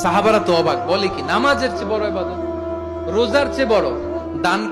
সাহাবারা তো অবাক। বলে কি নামাজের চেয়ে বড় এবাদত রোজার চেয়ে বড় দান